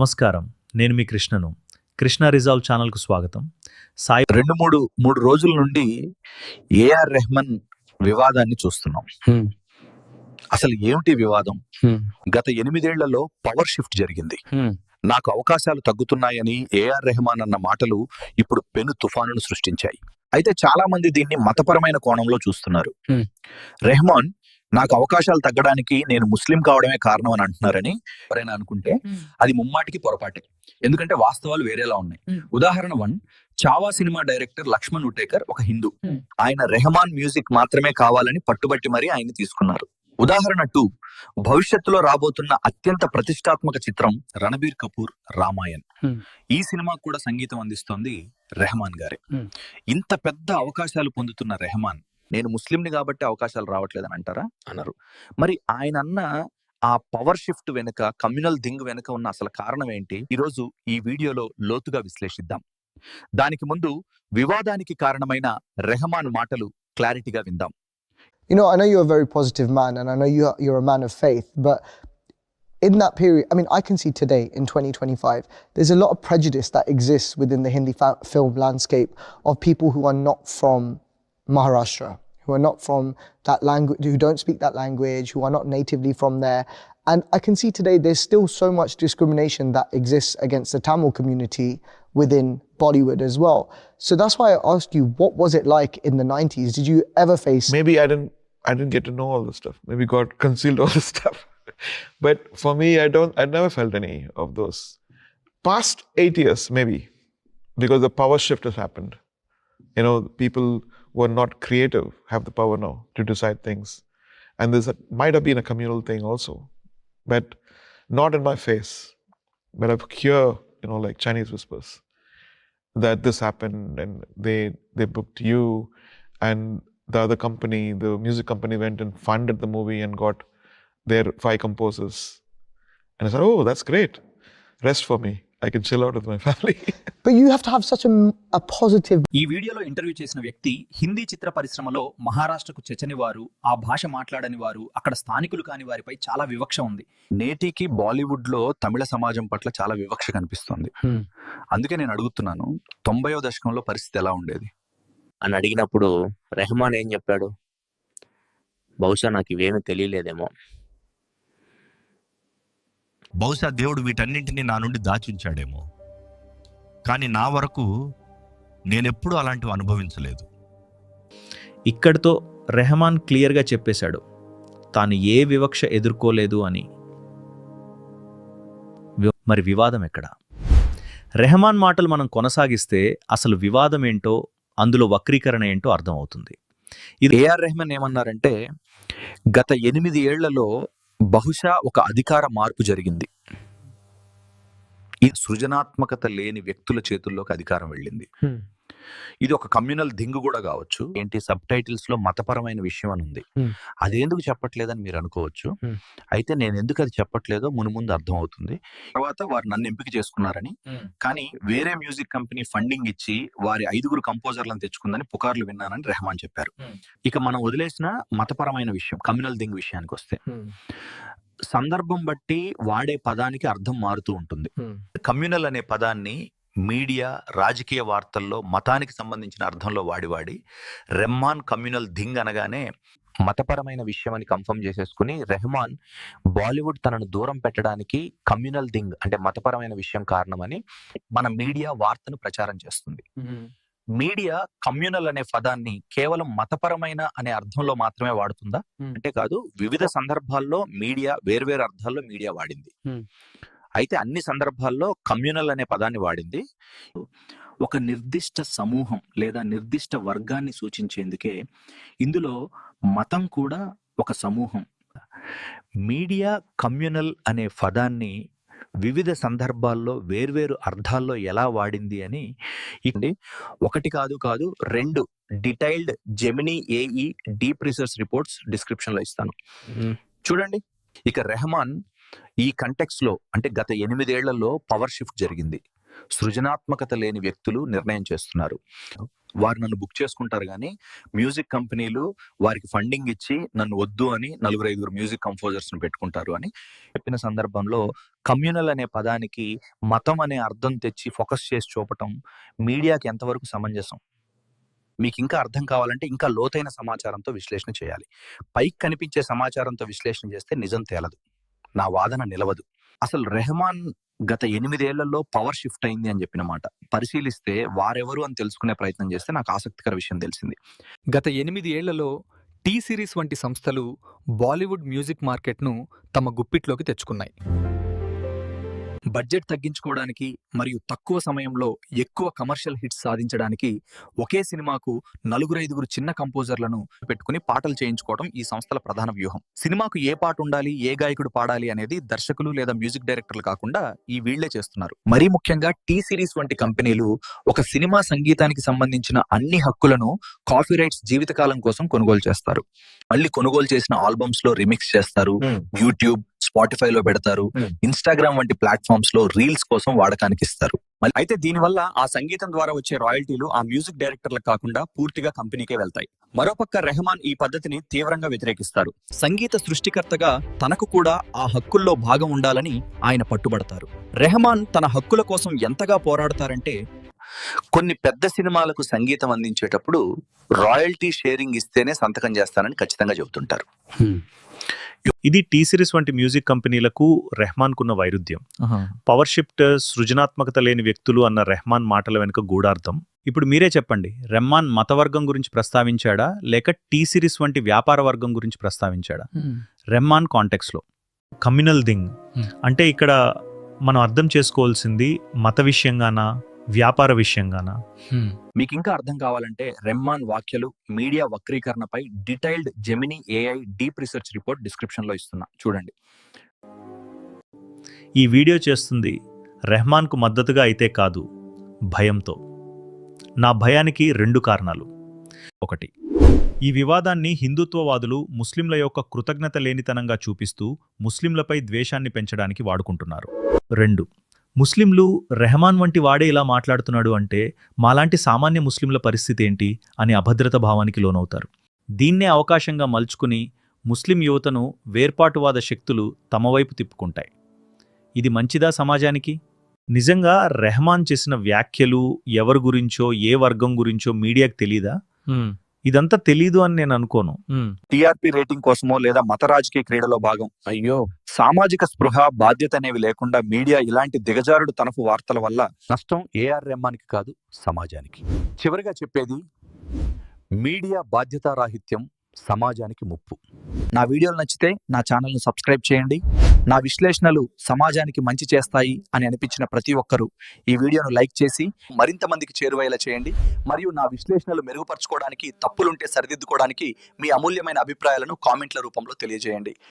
నమస్కారం నేను మీ కృష్ణను కృష్ణ రిజాల్వ్ ఛానల్కు స్వాగతం సాయి రెండు మూడు మూడు రోజుల నుండి ఏఆర్ రెహమాన్ వివాదాన్ని చూస్తున్నాం. అసలు ఏమిటి వివాదం. గత ఎనిమిదేళ్ళలో పవర్ షిఫ్ట్ జరిగింది. నాకు అవకాశాలు తగ్గుతున్నాయని ఏఆర్ రెహమాన్ అన్న మాటలు ఇప్పుడు పెను తుఫానును సృష్టించాయి అయితే చాలా మంది దీన్ని మతపరమైన కోణంలో చూస్తున్నారు హ్మ్. రెహమాన్ నాకు అవకాశాలు తగ్గడానికి నేను ముస్లిం కావడమే కారణం అని అంటున్నారని ఎవరైనా అనుకుంటే అది ముమ్మాటికి పొరపాటే ఎందుకంటే వాస్తవాలు వేరేలా ఉన్నాయి. ఉదాహరణ one Chhaava cinema director Laxman Utekar ఒక హిందూ. ఆయన రెహమాన్ మ్యూజిక్ మాత్రమే కావాలని పట్టుబట్టి మరీ ఆయన తీసుకున్నారు ఉదాహరణ టూ భవిష్యత్తులో రాబోతున్న అత్యంత ప్రతిష్టాత్మక చిత్రం రణబీర్ కపూర్ రామాయణ్. ఈ సినిమాకు కూడా సంగీతం అందిస్తోంది రెహమాన్ గారే. ఇంత పెద్ద అవకాశాలు పొందుతున్న రెహమాన్ నేను ముస్లింని కాబట్టి అవకాశాలు రావట్లేదని అంటారా అనరు మరి ఆయన అన్న ఆ పవర్ షిఫ్ట్ వెనుక కమ్యూనల్ దింగ్ వెనుక ఉన్న అసలు కారణం ఏంటి ఈరోజు ఈ వీడియోలో లోతుగా విశ్లేషిద్దాం దానికి ముందు వివాదానికి కారణమైన రెహమాన్ మాటలు క్లారిటీగా విందాం You know, I know you're a very positive man, and I know you're you're a man of faith. But in that period, I mean, I can see today in 2025, there's a lot of prejudice that exists within the Hindi fa- film landscape of people who are not from Maharashtra, who are not from that language, who don't speak that language, who are not natively from there. And I can see today there's still so much discrimination that exists against the Tamil community within Bollywood as well. So that's why I asked you, what was it like in the 90s? Did you ever face maybe I didn't I didn't get to know all this stuff. Maybe God concealed all this stuff. but for me, I don't I never felt any of those. Past eight years, maybe, because the power shift has happened. You know, people who are not creative have the power now to decide things. And a, might have been a communal thing also, but not in my face. But I hear, you know, like Chinese whispers that this happened and they they booked you and the other company, the music company, went and funded the movie and got their five composers. And I said, "Oh, that's great. Rest for me. I can chill out with my family." But you have to have such a, a positive ఈ వీడియోలో interview చేసిన వ్యక్తి హిందీ చిత్ర పరిశ్రమలో మహారాష్ట్రకు చెచ్చని వారు ఆ భాష మాట్లాడని వారు అక్కడ స్థానికులు కాని వారిపై చాలా వివక్ష ఉంది. నేటికి బాలీవుడ్లో తమిళ సమాజం పట్ల చాలా వివక్ష కనిపిస్తోంది. Hmm. అందుకే నేను అడుగుతున్నాను తొంభయో దశకంలో పరిస్థితి ఎలా ఉండేది? అని అడిగినప్పుడు రెహమాన్ ఏం చెప్పాడు? బహుశా నాకు ఇవేమీ తెలియలేదేమో. బహుశా దేవుడు వీటన్నింటినీ నా నుండి దాచి ఉంచాడేమో కానీ నా వరకు నేనెప్పుడూ అలాంటివి అనుభవించలేదు. ఇక్కడితో రెహమాన్ క్లియర్గా చెప్పేశాడు తాను ఏ వివక్ష ఎదుర్కోలేదు అని. మరి వివాదం ఎక్కడ? రెహమాన్ మాటలు మనం కొనసాగిస్తే అసలు వివాదం ఏంటో అందులో వక్రీకరణ ఏంటో అర్థమవుతుంది. ఏఆర్ రెహమాన్ ఏమన్నారంటే గత ఎనిమిది ఏళ్ళలో బహుశా ఒక అధికార మార్పు జరిగింది. ఈ సృజనాత్మకత లేని వ్యక్తుల చేతుల్లోకి అధికారం వెళ్ళింది. ఇది ఒక కమ్యూనల్ దింగు కూడా కావచ్చు. ఏంటి? సబ్ టైటిల్స్లో మతపరమైన విషయం అని ఉంది. Hmm. అదేందుకు చెప్పట్లేదని మీరు అనుకోవచ్చు. అయితే నేను ఎందుకు అది చెప్పట్లేదో మునుముందు అర్థం అవుతుంది. తర్వాత వారు నన్ను ఎంపిక చేసుకున్నారని. కానీ వేరే మ్యూజిక్ కంపెనీ ఫండింగ్ ఇచ్చి వారి ఐదుగురు కంపోజర్లను తెచ్చుకుందని పుకార్లు విన్నానని రెహమాన్ చెప్పారు. ఇక మనం వదిలేసిన మతపరమైన విషయం కమ్యూనల్ దింగ్ విషయానికి వస్తే. సందర్భం బట్టి వాడే పదానికి అర్థం మారుతూ ఉంటుంది. కమ్యూనల్ అనే పదాన్ని మీడియా రాజకీయ వార్తల్లో మతానికి సంబంధించిన అర్థంలో వాడి వాడి రెహమాన్ కమ్యూనల్ దింగ్ అనగానే మతపరమైన విషయం అని కన్ఫర్మ్ చేసేసుకుని రెహమాన్ బాలీవుడ్ తనను దూరం పెట్టడానికి కమ్యూనల్ దింగ్ అంటే మతపరమైన విషయం కారణమని మన మీడియా వార్తను ప్రచారం చేస్తుంది. మీడియా కమ్యూనల్ అనే పదాన్ని కేవలం మతపరమైన అనే అర్థంలో మాత్రమే వాడుతుందా. అంటే కాదు వివిధ సందర్భాల్లో మీడియా వేర్వేరు అర్థాల్లో మీడియా వాడింది. అయితే అన్ని సందర్భాల్లో కమ్యూనల్ అనే పదాన్ని వాడింది. ఒక నిర్దిష్ట సమూహం లేదా నిర్దిష్ట వర్గాన్ని సూచించేందుకే ఇందులో మతం కూడా ఒక సమూహం. మీడియా కమ్యూనల్ అనే పదాన్ని వివిధ సందర్భాల్లో వేర్వేరు అర్థాల్లో ఎలా వాడింది అని ఇక్కడ ఒకటి కాదు కాదు రెండు detailed Gemini AI deep research reports డిస్క్రిప్షన్లో ఇస్తాను చూడండి. ఇక రెహమాన్ ఈ కంటెక్స్లో అంటే గత ఎనిమిదేళ్ళలో పవర్ షిఫ్ట్ జరిగింది. సృజనాత్మకత లేని వ్యక్తులు నిర్ణయం చేస్తున్నారు. వారు నన్ను బుక్ చేసుకుంటారు కానీ మ్యూజిక్ కంపెనీలు వారికి ఫండింగ్ ఇచ్చి నన్ను వద్దు అని నలుగురు ఐదుగురు మ్యూజిక్ కంపోజర్స్ను పెట్టుకుంటారు అని చెప్పిన సందర్భంలో కమ్యూనల్ అనే పదానికి మతం అనే అర్థం తెచ్చి ఫోకస్ చేసి చూపటం మీడియాకి ఎంతవరకు సమంజసం? మీకు ఇంకా అర్థం కావాలంటే ఇంకా లోతైన సమాచారంతో విశ్లేషణ చేయాలి. పైకి కనిపించే సమాచారంతో విశ్లేషణ చేస్తే నిజం తేలదు. నా వాదన నిలవదు. అసలు రెహమాన్ గత ఎనిమిదేళ్ళలో పవర్ షిఫ్ట్ అయింది అని చెప్పిన మాట. పరిశీలిస్తే వారెవరు అని తెలుసుకునే ప్రయత్నం చేస్తే నాకు ఆసక్తికర విషయం తెలిసింది. గత ఎనిమిది ఏళ్ళలో టీ సిరీస్ వంటి సంస్థలు బాలీవుడ్ మ్యూజిక్ మార్కెట్ను తమ గుప్పిట్లోకి తెచ్చుకున్నాయి. బడ్జెట్ తగ్గించుకోవడానికి మరియు తక్కువ సమయంలో ఎక్కువ కమర్షియల్ హిట్స్ సాధించడానికి ఒకే సినిమాకు నలుగురు ఐదుగురు చిన్న కంపోజర్లను పెట్టుకుని పాటలు చేయించుకోవడం ఈ సంస్థల ప్రధాన వ్యూహం. సినిమాకు ఏ పాట ఉండాలి ఏ గాయకుడు పాడాలి అనేది దర్శకులు లేదా మ్యూజిక్ డైరెక్టర్లు కాకుండా ఈ వీళ్ళే చేస్తున్నారు. మరీ ముఖ్యంగా టీ సిరీస్ వంటి కంపెనీలు ఒక సినిమా సంగీతానికి సంబంధించిన అన్ని హక్కులను కాపీ రైట్స్ జీవితకాలం కోసం కొనుగోలు చేస్తారు. మళ్ళీ కొనుగోలు చేసిన ఆల్బమ్స్లో రిమిక్స్ చేస్తారు. యూట్యూబ్ స్పాటిఫై లో పెడతారు Hmm. ఇన్స్టాగ్రామ్ వంటి ప్లాట్ఫామ్స్లో రీల్స్ కోసం వాడకానికి ఇస్తారు. అయితే దీనివల్ల ఆ సంగీతం ద్వారా వచ్చే రాయల్టీలు ఆ మ్యూజిక్ డైరెక్టర్లకు కాకుండా పూర్తిగా కంపెనీకే వెళ్తాయి. మరోపక్క రెహమాన్ ఈ పద్ధతిని తీవ్రంగా వ్యతిరేకిస్తారు. సంగీత సృష్టికర్తగా తనకు కూడా ఆ హక్కుల్లో భాగం ఉండాలని ఆయన పట్టుబడతారు. రెహమాన్ తన హక్కుల కోసం ఎంతగా పోరాడతారంటే కొన్ని పెద్ద సినిమాలకు సంగీతం అందించేటప్పుడు రాయల్టీ షేరింగ్ ఇస్తేనే సంతకం చేస్తానని ఖచ్చితంగా చెబుతుంటారు. ఇది టీ సిరీస్ వంటి మ్యూజిక్ కంపెనీలకు రెహమాన్కున్న వైరుధ్యం. పవర్ షిఫ్ట్ సృజనాత్మకత లేని వ్యక్తులు అన్న రెహమాన్ మాటల వెనుక గూఢార్థం. ఇప్పుడు మీరే చెప్పండి రెహమాన్ మతవర్గం గురించి ప్రస్తావించాడా? లేక టీ సిరీస్ వంటి వ్యాపార వర్గం గురించి ప్రస్తావించాడా? రెహమాన్ కాంటెక్స్లో కమ్యూనల్ థింగ్. అంటే ఇక్కడ మనం అర్థం చేసుకోవాల్సింది మత విషయంగానా? వ్యాపార విషయంగానా? మీకు ఇంకా అర్థం కావాలంటే రెమ్మాన్ వాక్యలు media వక్రీకరణపై detailed Gemini AI deep research report డిస్క్రిప్షన్లో ఇస్తున్నా. చూడండి. ఈ వీడియో చేస్తుంది రెహమాన్కు మద్దతుగా అయితే కాదు భయంతో. నా భయానికి రెండు కారణాలు. ఒకటి ఈ వివాదాన్ని హిందుత్వవాదులు ముస్లింల యొక్క కృతజ్ఞత లేనితనంగా చూపిస్తూ ముస్లింలపై ద్వేషాన్ని పెంచడానికి వాడుకుంటున్నారు. రెండు ముస్లింలు రెహమాన్ వంటి వాడే ఇలా మాట్లాడుతున్నాడు అంటే మాలాంటి సామాన్య ముస్లింల పరిస్థితి ఏంటి అని అభద్రత భావానికి లోనవుతారు. దీన్నే అవకాశంగా మలుచుకుని ముస్లిం యువతను వేర్పాటువాద శక్తులు తమ వైపు తిప్పుకుంటాయి. ఇది మంచిదా సమాజానికి? నిజంగా రెహమాన్ చేసిన వ్యాఖ్యలు ఎవరి గురించో ఏ వర్గం గురించో మీడియాకు తెలీదా? ఇదంతా తెలీదు అని నేను అనుకోను. టీఆర్పీ రేటింగ్ కోసమో లేదా మత రాజకీయ క్రీడలో భాగం. అయ్యో. సామాజిక స్పృహ బాధ్యత అనేవి లేకుండా మీడియా ఇలాంటి దిగజారుడు తనపు వార్తల వల్ల నష్టం ఏఆర్ రెహమాన్కి కాదు సమాజానికి. చివరిగా చెప్పేది మీడియా బాధ్యతారాహిత్యం సమాజానికి ముప్పు. నా వీడియోలు నచ్చితే నా ఛానల్ను సబ్స్క్రైబ్ చేయండి. నా విశ్లేషణలు సమాజానికి మంచి చేస్తాయి అని అనిపించిన ప్రతి ఒక్కరూ ఈ వీడియోను లైక్ చేసి మరింత మందికి చేరువయ్యేలా చేయండి. మరియు నా విశ్లేషణలు మెరుగుపరచుకోవడానికి తప్పులుంటే సరిదిద్దుకోవడానికి మీ అమూల్యమైన అభిప్రాయాలను కామెంట్ల రూపంలో తెలియజేయండి.